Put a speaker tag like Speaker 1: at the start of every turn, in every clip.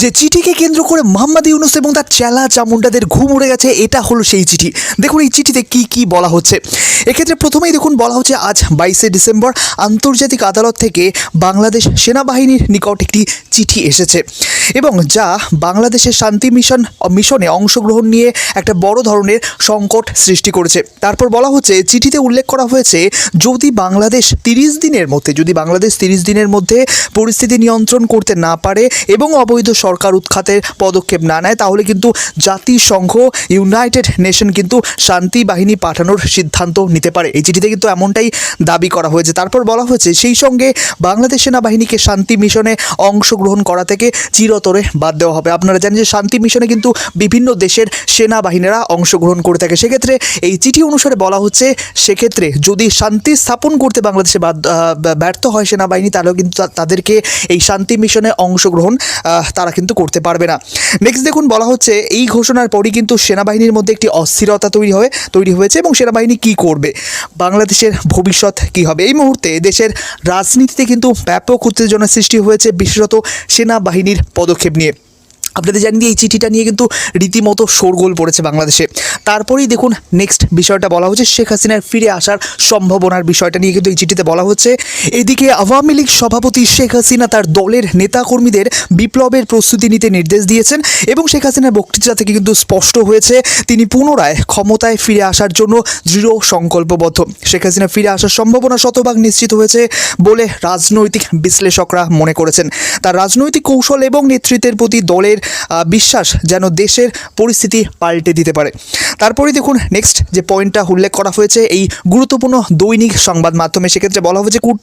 Speaker 1: যে চিঠিকে কেন্দ্র করে মোহাম্মদ ইউনুস এবং তার চেলা চামুন্ডাদের ঘুম উড়ে গেছে, এটা হলো সেই চিঠি। দেখুন এই চিঠিতে কি কি বলা হচ্ছে। এক্ষেত্রে প্রথমেই দেখুন বলা হচ্ছে, আজ বাইশে ডিসেম্বর আন্তর্জাতিক আদালত থেকে বাংলাদেশ সেনাবাহিনীর নিকট একটি চিঠি এসেছে এবং যা বাংলাদেশের শান্তি মিশন, মিশনে অংশগ্রহণ নিয়ে একটা বড় ধরনের সংকট সৃষ্টি করেছে। তারপর বলা হচ্ছে, চিঠিতে উল্লেখ করা হয়েছে, যদি বাংলাদেশ তিরিশ দিনের মধ্যে, যদি বাংলাদেশ তিরিশ দিনের মধ্যে পরিস্থিতি নিয়ন্ত্রণ করতে না পারে এবং অবৈধ সরকার উৎখাতের পদক্ষেপ না নেয়, তাহলে কিন্তু জাতিসংঘ, ইউনাইটেড নেশন কিন্তু শান্তি বাহিনী পাঠানোর সিদ্ধান্ত নিতে পারে। এই চিঠিতে কিন্তু এমনটাই দাবি করা হয়েছে। তারপর বলা হয়েছে, সেই সঙ্গে বাংলাদেশ সেনাবাহিনীকে শান্তি মিশনে অংশগ্রহণ করা থেকে চিরতরে বাদ দেওয়া হবে। আপনারা জানেন যে শান্তি মিশনে কিন্তু বিভিন্ন দেশের সেনাবাহিনীরা অংশগ্রহণ করে থাকে। সেক্ষেত্রে এই চিঠি অনুসারে বলা হচ্ছে, সেক্ষেত্রে যদি শান্তি স্থাপন করতে বাংলাদেশে ব্যর্থ হয় সেনাবাহিনী, তাহলেও কিন্তু তাদেরকে এই শান্তি মিশনে অংশগ্রহণ তারা কিন্তু করতে পারবে না। নেক্সট দেখুন বলা হচ্ছে, এই ঘোষণার পরই কিন্তু সেনাবাহিনীর মধ্যে একটি অস্থিরতা তৈরি হয়ে, তৈরি হয়েছে এবং সেনাবাহিনী কি করবে? বাংলাদেশের ভবিষ্যৎ কি হবে? এই মুহূর্তে দেশের রাজনীতিতে কিন্তু ব্যাপক উত্তেজনা সৃষ্টি হয়েছে বিশেষত সেনাবাহিনীর পদক্ষেপ নিয়ে। আপনাদের দিই, এই চিঠিটা নিয়ে কিন্তু রীতিমতো শোরগোল পড়েছে বাংলাদেশে। তারপরেই দেখুন নেক্সট বিষয়টা বলা হচ্ছে শেখ হাসিনার ফিরে আসার সম্ভাবনার বিষয়টা নিয়ে কিন্তু এই চিঠিতে বলা হচ্ছে। এদিকে আওয়ামী লীগ সভাপতি শেখ হাসিনা তার দলের নেতাকর্মীদের বিপ্লবের প্রস্তুতি নিতে নির্দেশ দিয়েছেন এবং শেখ হাসিনার বক্তৃতা থেকে কিন্তু স্পষ্ট হয়েছে তিনি পুনরায় ক্ষমতায় ফিরে আসার জন্য দৃঢ় সংকল্পবদ্ধ। শেখ হাসিনা ফিরে আসার সম্ভাবনা শতভাগ নিশ্চিত হয়েছে বলে রাজনৈতিক বিশ্লেষকরা মনে করেছেন। তার রাজনৈতিক কৌশল এবং নেতৃত্বের প্রতি দলের আহ, বিশ্বাস যেন দেশের পরিস্থিতি পাল্টে দিতে পারে। তারপরে দেখুন নেক্সট যে পয়েন্টটা উল্লেখ করা হয়েছে এই গুরুত্বপূর্ণ দৈনিক সংবাদ মাধ্যমে সেক্ষেত্রে বলা হয়েছে কূট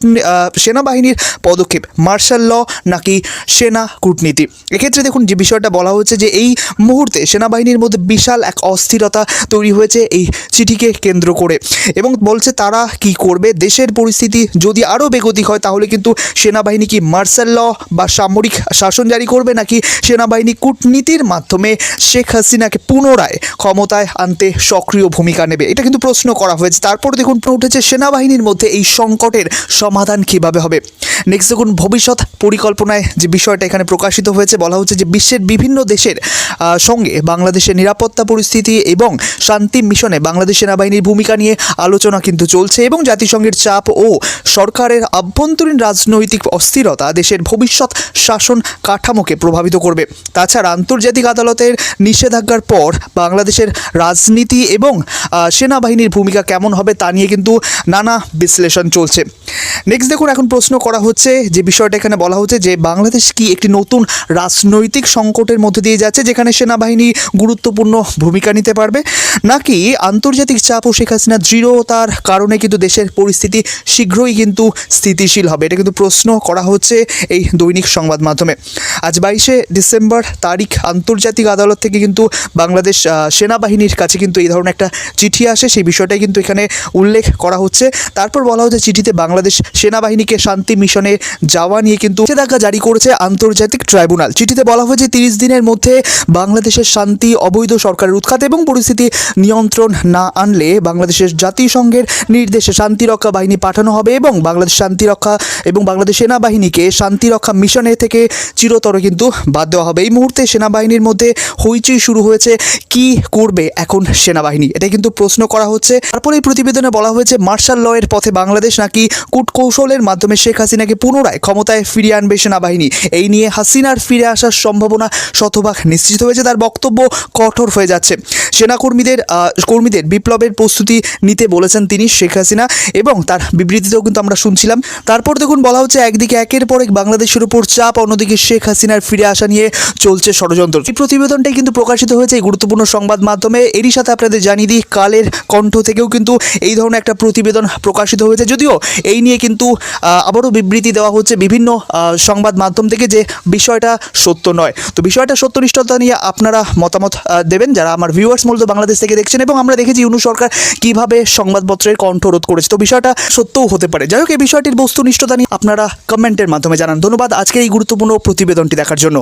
Speaker 1: সেনাবাহিনীর পদক্ষেপ মার্শাল ল নাকি সেনা কূটনীতি। এক্ষেত্রে দেখুন যে বিষয়টা বলা হয়েছে যে এই মুহূর্তে সেনাবাহিনীর মধ্যে বিশাল এক অস্থিরতা তৈরি হয়েছে এই চিঠিকে কেন্দ্র করে। এবং বলছে তারা কি করবে? দেশের পরিস্থিতি যদি আরও বেগতিক হয় তাহলে কিন্তু সেনাবাহিনী কি মার্শাল ল বা সামরিক শাসন জারি করবে নাকি সেনাবাহিনী কূটনীতির মাধ্যমে শেখ হাসিনাকে পুনরায় ক্ষমতায় আনতে সক্রিয় ভূমিকা নেবে। এটা কিন্তু প্রশ্ন করা হয়েছে। তারপর দেখুন উঠেছে, সেনাবাহিনীর মধ্যে এই সংকটের সমাধান কীভাবে হবে? নেক্সট দেখুন, ভবিষ্যৎ পরিকল্পনায় যে বিষয়টা এখানে প্রকাশিত হয়েছে, বলা হচ্ছে যে বিশ্বের বিভিন্ন দেশের সঙ্গে বাংলাদেশের নিরাপত্তা পরিস্থিতি এবং শান্তি মিশনে বাংলাদেশ সেনাবাহিনীর ভূমিকা নিয়ে আলোচনা কিন্তু চলছে এবং জাতিসংঘের চাপ ও সরকারের আভ্যন্তরীণ রাজনৈতিক অস্থিরতা দেশের ভবিষ্যৎ শাসন কাঠামোকে প্রভাবিত করবে। তাছাড়া আন্তর্জাতিক আদালতের নিষেধাজ্ঞার পর বাংলাদেশের রাজনীতি এবং সেনাবাহিনীর ভূমিকা কেমন হবে তা নিয়ে কিন্তু নানা বিশ্লেষণ চলছে। নেক্সট দেখুন, এখন প্রশ্ন করা হচ্ছে, যে বিষয়টা এখানে বলা হচ্ছে যে বাংলাদেশ কি একটি নতুন রাজনৈতিক সংকটের মধ্যে দিয়ে যাচ্ছে, যেখানে সেনাবাহিনী গুরুত্বপূর্ণ ভূমিকা নিতে পারবে? নাকি আন্তর্জাতিক চাপ ও শেখ হাসিনার দৃঢ়তার কারণে কিন্তু দেশের পরিস্থিতি শীঘ্রই কিন্তু স্থিতিশীল হবে? এটা কিন্তু প্রশ্ন করা হচ্ছে এই দৈনিক সংবাদ মাধ্যমে। আজ বাইশে ডিসেম্বর তারিখ আন্তর্জাতিক আদালত থেকে কিন্তু বাংলাদেশ সেনাবাহিনীর কাছে কিন্তু এই ধরনের একটা চিঠি আসে। সেই বিষয়টাই কিন্তু এখানে উল্লেখ করা হচ্ছে। তারপর বলা হচ্ছে চিঠিতে বাংলাদেশ সেনাবাহিনীকে শান্তি মিশনে যাওয়া নিয়ে কিন্তু নিষেধাজ্ঞা জারি করেছে আন্তর্জাতিক ট্রাইব্যুনাল। চিঠিতে বলা হয়েছে, তিরিশ দিনের মধ্যে বাংলাদেশের শান্তি অবৈধ সরকারের উৎখাত এবং পরিস্থিতি নিয়ন্ত্রণ না আনলে বাংলাদেশের জাতিসংঘের নির্দেশে শান্তিরক্ষা বাহিনী পাঠানো হবে এবং বাংলাদেশ শান্তিরক্ষা এবং বাংলাদেশ সেনাবাহিনীকে শান্তিরক্ষা মিশনে থেকে চিরতর কিন্তু বাদ দেওয়া হবে। এই মুহূর্তে সেনাবাহিনীর মধ্যে হইচই শুরু হয়েছে। কি করবে এখন সেনাবাহিনী? এটা কিন্তু প্রশ্ন করা হচ্ছে। তারপরে এই প্রতিবেদনে বলা হয়েছে, মার্শাল ল এর পথে বাংলাদেশ নাকি কূটকৌশলের মাধ্যমে শেখ হাসিনাকে পুনরায় ক্ষমতায় ফিরিয়ে আনবে সেনাবাহিনী? এই নিয়ে হাসিনার ফিরে আসার সম্ভাবনা শতভাগ নিশ্চিত হয়েছে। তার বক্তব্য কঠোর হয়ে যাচ্ছে। সেনাকর্মীদের কর্মীদের বিপ্লবের প্রস্তুতি নিতে বলেছেন তিনি শেখ হাসিনা এবং তার বিবৃতিতেও কিন্তু আমরা শুনছিলাম। তারপর দেখুন, বলা হচ্ছে, একদিকে একের পর এক বাংলাদেশের উপর চাপ, অন্যদিকে শেখ হাসিনার ফিরে আসা নিয়ে চলছে ষড়যন্ত্র। এই প্রতিবেদনটাই কিন্তু প্রকাশিত হয়েছে এই গুরুত্বপূর্ণ সংবাদ মাধ্যমে। এরই সাথে আপনাদের জানিয়ে দিই, কালের কণ্ঠ থেকেও কিন্তু এই ধরনের একটা প্রতিবেদন প্রকাশিত হয়েছে। যদিও এই নিয়ে কিন্তু আবারও বিবৃতি দেওয়া হচ্ছে বিভিন্ন সংবাদ মাধ্যম থেকে যে বিষয়টা সত্য নয়। তো বিষয়টা সত্যনিষ্ঠতা নিয়ে আপনারা মতামত দেবেন, যারা আমার ভিউয়ার্স মূলত বাংলাদেশ থেকে দেখছেন এবং আমরা দেখেছি ইউনু সরকার কীভাবে সংবাদপত্রের কণ্ঠ রোধ করেছে। তো বিষয়টা সত্যও হতে পারে। যাই হোক, এই বিষয়টির বস্তুনিষ্ঠতা নিয়ে আপনারা কমেন্টের মাধ্যমে জানান। ধন্যবাদ আজকের এই গুরুত্বপূর্ণ প্রতিবেদনটি দেখার জন্য।